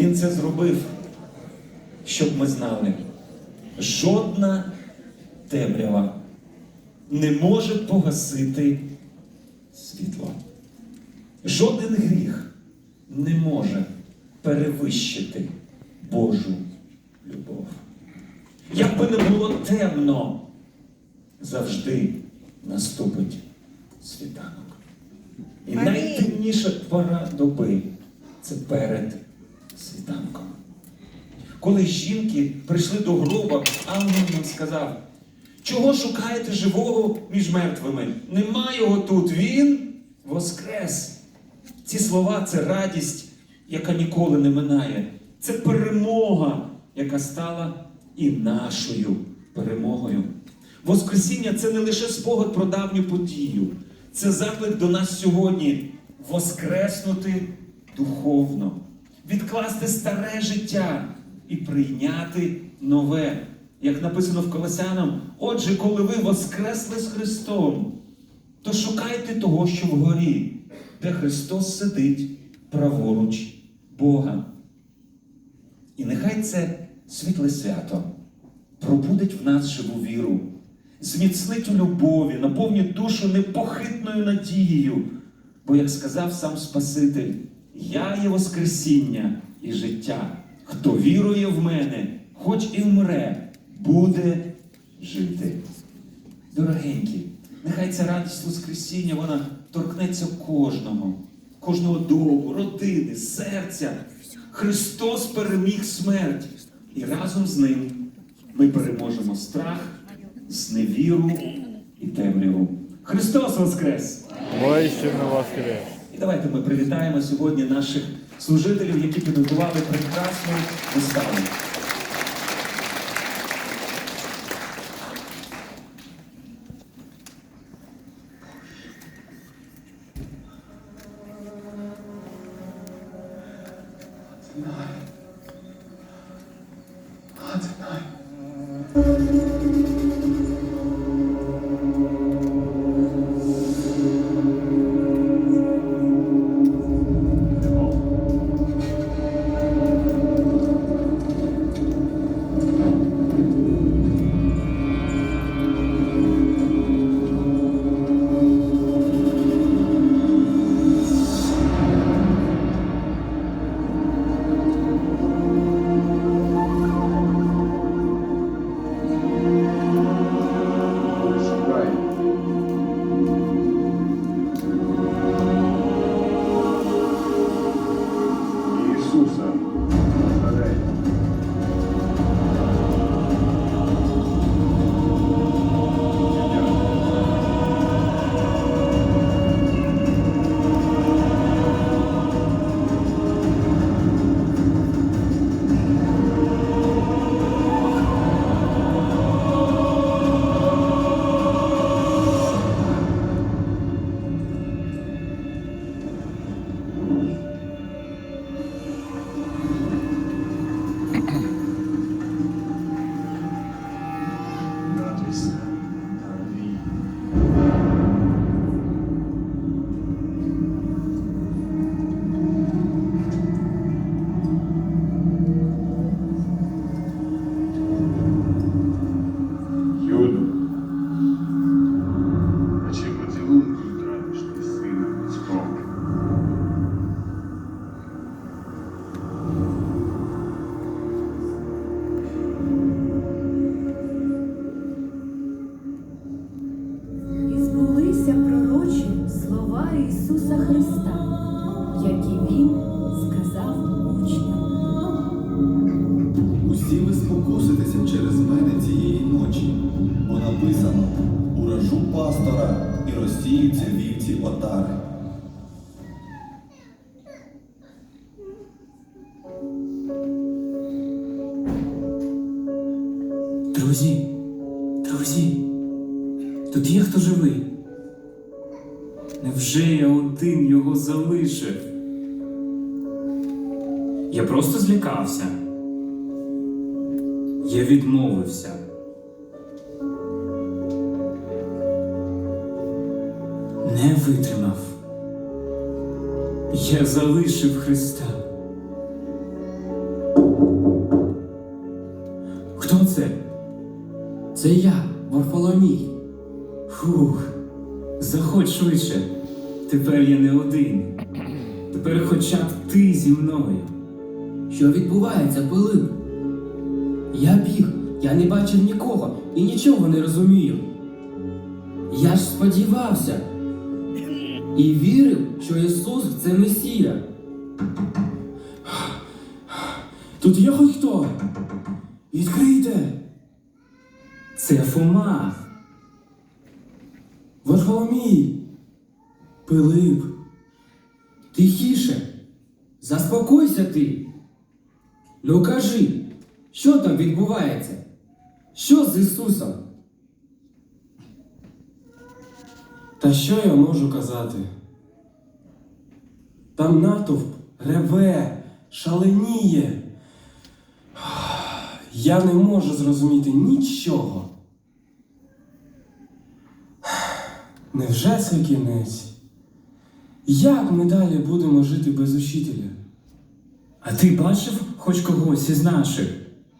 Він це зробив, щоб ми знали. Жодна темрява не може погасити світло. Жоден гріх не може перевищити Божу любов. Як би не було темно, завжди наступить світанок. І найтемніша пора доби це перед світанком. Коли жінки прийшли до гроба, ангел їм сказав: чого шукаєте живого між мертвими? Нема його тут, він воскрес. Ці слова це радість, яка ніколи не минає. Це перемога, яка стала і нашою перемогою. Воскресіння це не лише спогад про давню подію, це заклик до нас сьогодні воскреснути духовно, відкласти старе життя і прийняти нове. Як написано в Колосянам, отже, коли ви воскресли з Христом, то шукайте того, що вгорі, де Христос сидить праворуч Бога. І нехай це світле свято пробудить в нас живу віру, зміцнить у любові, наповнить душу непохитною надією. Бо, як сказав сам Спаситель, я є Воскресіння і життя. Хто вірує в мене, хоч і вмре, буде жити. Дорогенькі, нехай ця радість Воскресіння вона торкнеться кожного, кожного дому, родини, серця. Христос переміг смерть, і разом з ним ми переможемо страх, зневіру і темряву. Христос Воскрес! Воістину воскрес! Давайте ми привітаємо сьогодні наших служителів, які підготували прекрасну виставу. Шукай. Друзі, друзі, тут є хто живий. Невже я один його залишив? Я просто злякався. Я відмовився. Не витримав. Я залишив Христа. Заходь швидше. Тепер я не один. Тепер хоча б ти зі мною. Що відбувається, Пилип? Я біг, я не бачив нікого і нічого не розумію. Я ж сподівався і вірив, що Ісус це Месія. Тут є хоч хто? Відкрийте! Це Фома. Варфоломій! Пилип! Тихіше! Заспокойся ти! Ну кажи, що там відбувається? Що з Ісусом? Та що я можу казати? Там натовп реве, шаленіє. Я не можу зрозуміти нічого. Невже це кінець? Як ми далі будемо жити без учителя? А ти бачив хоч когось із наших?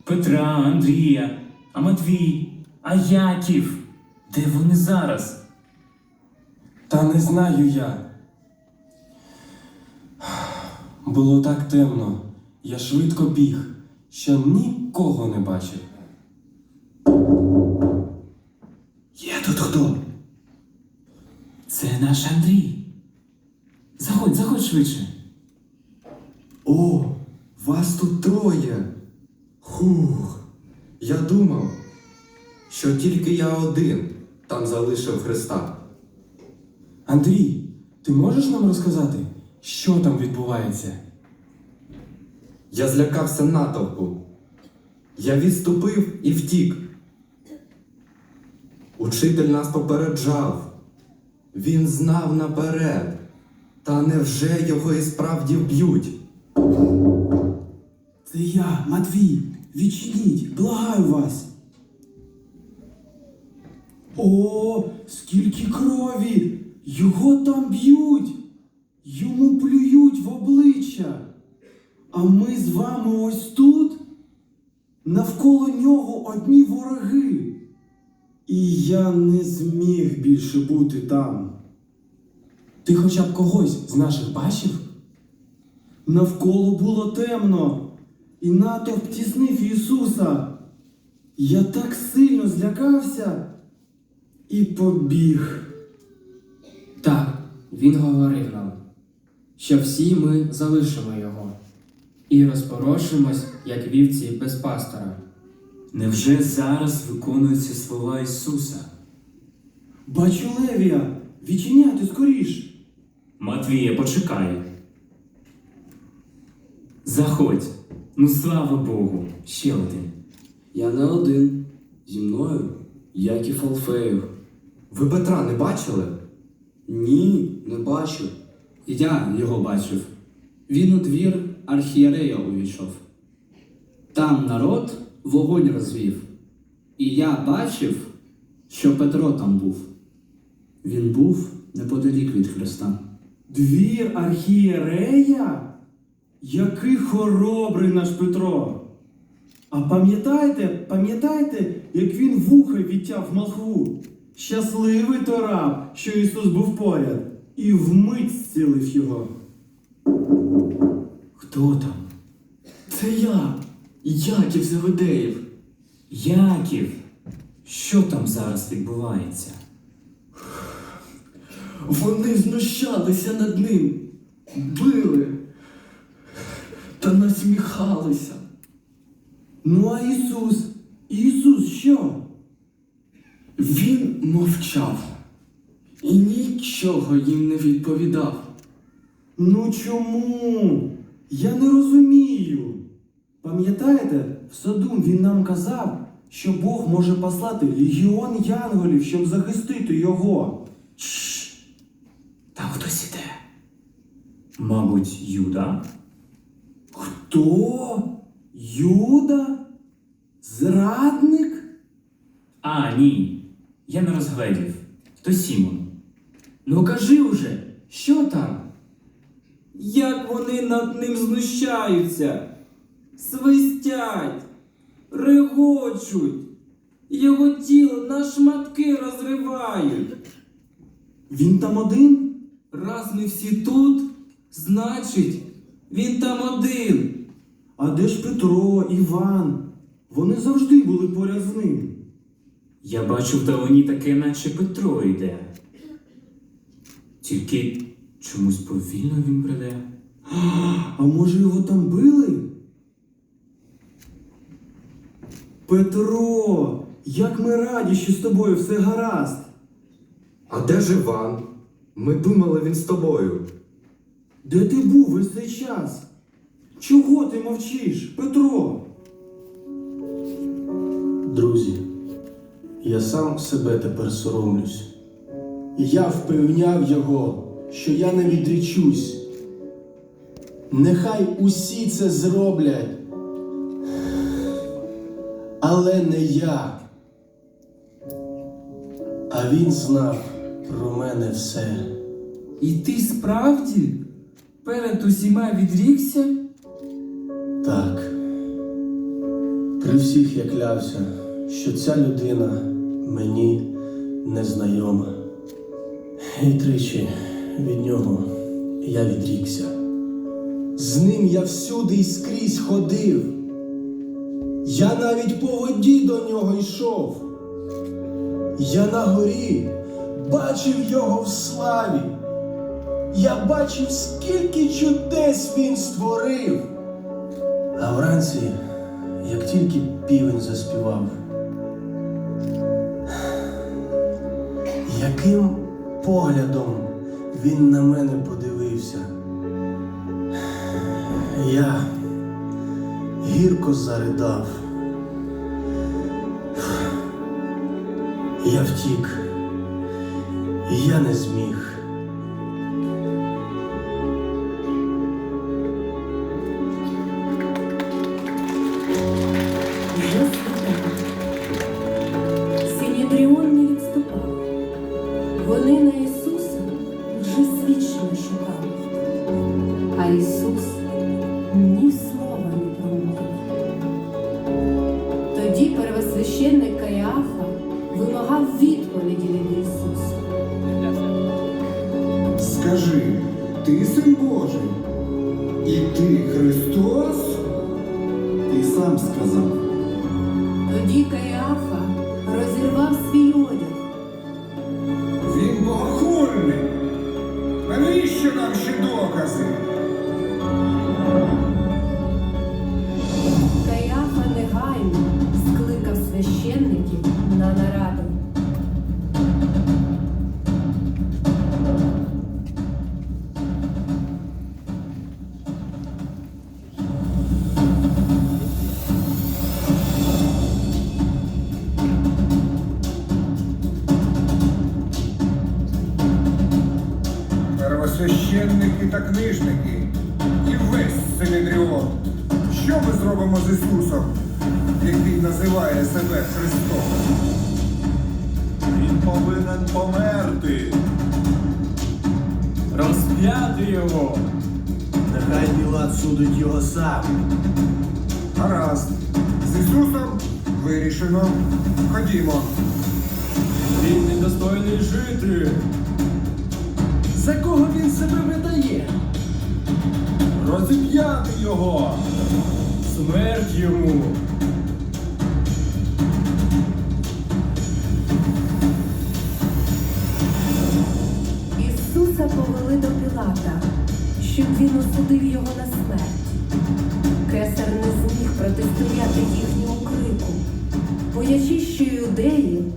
Петра, Андрія, а Матвій, а Яків? Де вони зараз? Та не знаю я. Було так темно. Я швидко біг, що нікого не бачив. Є тут хто? Це наш Андрій. Заходь, заходь швидше. О, вас тут троє. Хух. Я думав, що тільки я один там залишив Христа. Андрій, ти можеш нам розказати, що там відбувається? Я злякався натовпу. Я відступив і втік. Учитель нас попереджав. Він знав наперед. Та невже його і справді вб'ють? Це я, Матвій. Відчиніть, благаю вас. О, скільки крові! Його там б'ють! Йому плюють в обличчя. А ми з вами ось тут? Навколо нього одні вороги. І я не зміг більше бути там. Ти хоча б когось з наших бачив? Навколо було темно, і натовп тіснив Ісуса. Я так сильно злякався і побіг. Так, він говорив нам, що всі ми залишимо його і розпорошимось, як вівці без пастора. Невже зараз виконуються слова Ісуса? Бачу Левія, відчиняйте скоріш. Матвія, почекай. Заходь. Ну слава Богу, ще один. Я не один. Зі мною Яків Алфеєв. Ви Петра не бачили? Ні, не бачу. Я його бачив. Він у двір архієрея увійшов. Там народ вогонь розвів. І я бачив, що Петро там був. Він був неподалік від Христа. Двір архієрея? Який хоробрий наш Петро. А пам'ятаєте, пам'ятаєте, як він вуха відтяв малхву? Щасливий то раб, що Ісус був поряд, і вмить зцілив його. Хто там? Це я, Яків Заведеєв. Яків. Що там зараз відбувається? Вони знущалися над ним, били та насміхалися. Ну а Ісус? Ісус що? Він мовчав і нічого їм не відповідав. Ну чому? Я не розумію. Пам'ятаєте, в саду він нам казав, що Бог може послати легіон янголів, щоб захистити його. Там хтось іде. Мабуть, Юда? Хто? Юда? Зрадник? А, ні. Я не розгледів. То Сімон. Ну кажи уже, що там? Як вони над ним знущаються, свистять, регочуть. Його тіло на шматки розривають. Він там один? Раз ми всі тут, значить, він там один. А де ж Петро, Іван? Вони завжди були поряд з ним. Я бачу вдалині таке, наче Петро йде. Тільки чомусь повільно він бреде. А може його там били? Петро, як ми раді, що з тобою все гаразд. А де ж Іван? Ми думали, він з тобою. Де ти був весь цей час? Чого ти мовчиш, Петро? Друзі, я сам себе тепер соромлюсь. Я впевняв його, що я не відрічусь. Нехай усі це зроблять. Але не я. А він знав про мене все. І ти справді перед усіма відрікся? Так. При всіх я клявся, що ця людина мені незнайома. І тричі від нього я відрікся. З ним я всюди і скрізь ходив. Я навіть по воді до нього йшов. Я на горі бачив його в славі. Я бачив, скільки чудес він створив. А вранці, як тільки півень заспівав, яким поглядом він на мене подивився, я гірко заридав. Я втік, я не зміг. Сам. Гаразд. З Ісусом вирішено. Ходімо. Він недостойний жити. За кого він себе видає? Розіп'яти його. Смерть йому. Ісуса повели до Пілата, щоб він осудив його на смерть. Що юдеї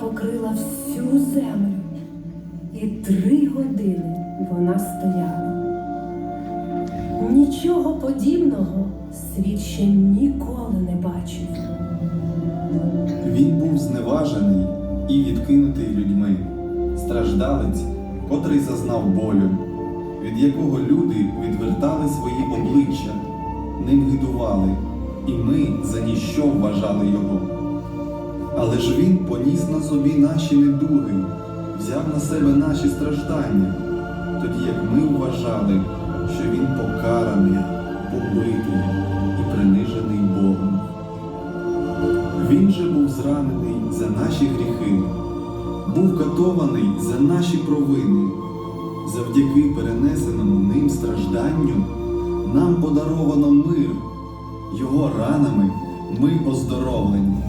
покрила всю землю, і три години вона стояла. Нічого подібного світ ще ніколи не бачив. Він був зневажений і відкинутий людьми, страждалець, котрий зазнав болю, від якого люди відвертали свої обличчя, ним гидували, і ми за ніщо вважали його. Але ж він поніс на собі наші недуги, взяв на себе наші страждання, тоді як ми вважали, що він покараний, побитий і принижений Богом. Він же був зранений за наші гріхи, був катований за наші провини. Завдяки перенесеному ним стражданню нам подаровано мир, його ранами ми оздоровлені.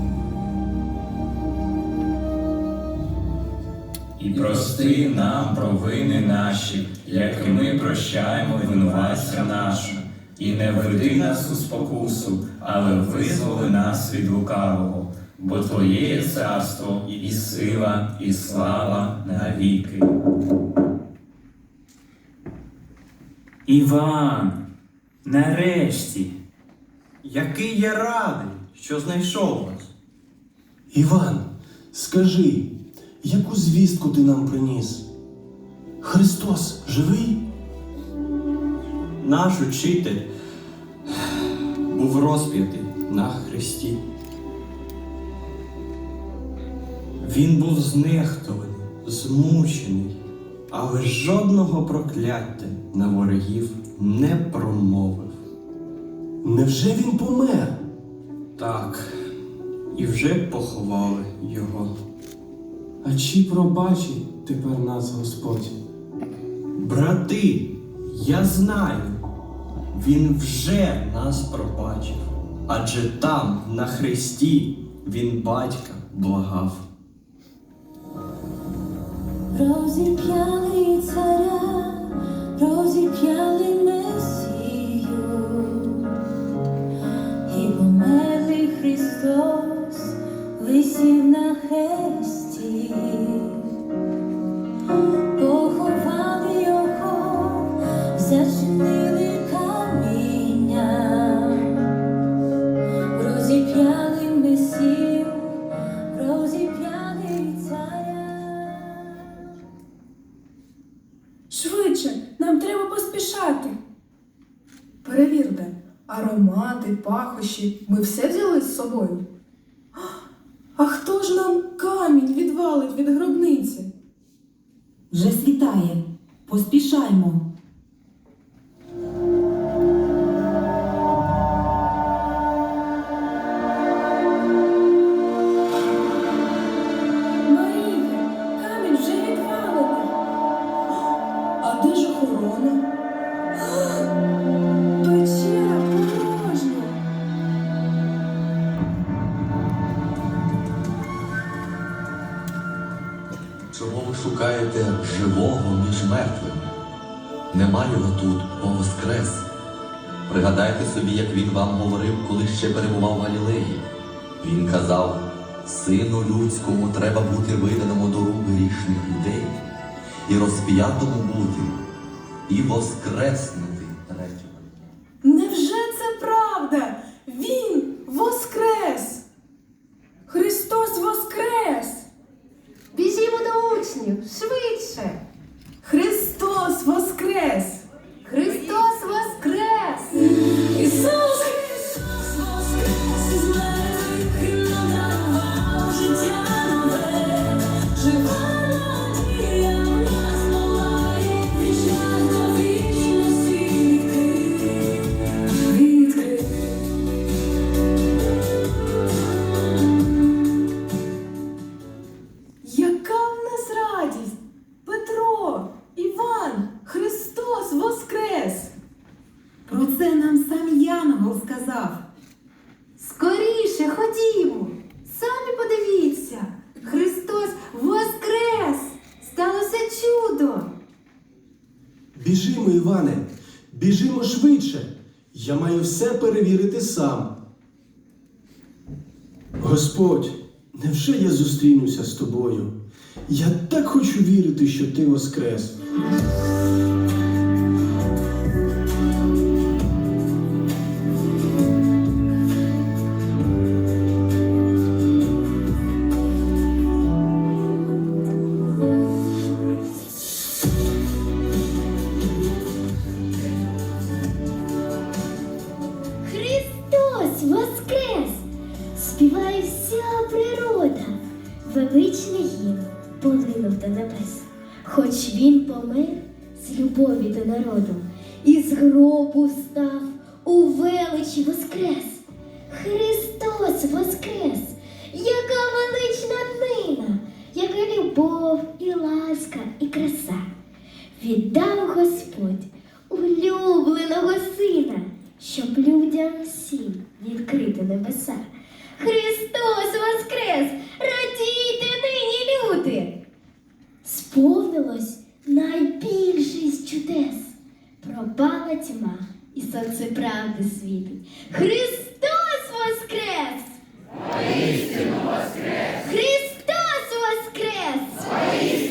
І прости нам провини наші, як і ми прощаємо винуватцям нашим. І не введи нас у спокусу, але визволи нас від лукавого, бо Твоє є царство, і сила, і слава навіки. Іван, нарешті. Який я радий, що знайшов вас. Іван, скажи, яку звістку ти нам приніс? Христос живий? Наш учитель був розп'ятий на хресті. Він був знехтований, змучений, але жодного прокляття на ворогів не промовив. Невже він помер? Так, і вже поховали його. А чи пробачить тепер нас Господь? Брати, я знаю, він вже нас пробачив, адже там, на хресті, він батька благав. Розіп'яли царя, розіп'яли Месію, і померлий Христос висів на хресті, поховали його, зачинили мертвими? Нема його тут, воскрес. Пригадайте собі, як він вам говорив, коли ще перебував в Галілеї. Він казав, сину людському треба бути виданому до рук грішних людей, і розп'ятому бути, і воскреснути третього. Все перевірити сам. Господь, невже я зустрінуся з тобою? Я так хочу вірити, що ти воскрес. Христос Воскрес! Яка велична днина, яка любов і ласка, і краса. Віддав Господь улюбленого сина, щоб людям всім відкрити небеса. Христос Воскрес! Радійте нині, люди! Сповнилось найбільше з чудес. Пропала тьма, і сонце правди світить. Христос Воскрес! Воістину Воскрес! Христос Воскрес! Воістину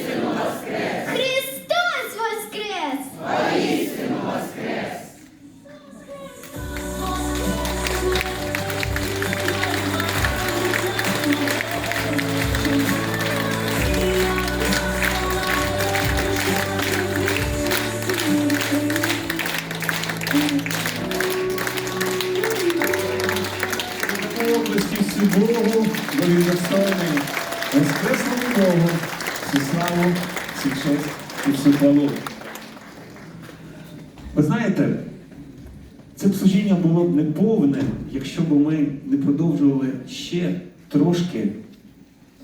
і. Ви знаєте, це б служіння було б неповне, якщо б ми не продовжували ще трошки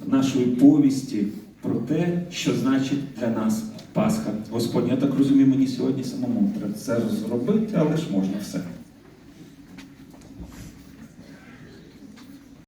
нашої повісті про те, що значить для нас Пасха. Господь, я так розумію, мені сьогодні самому треба це зробити, але ж можна все.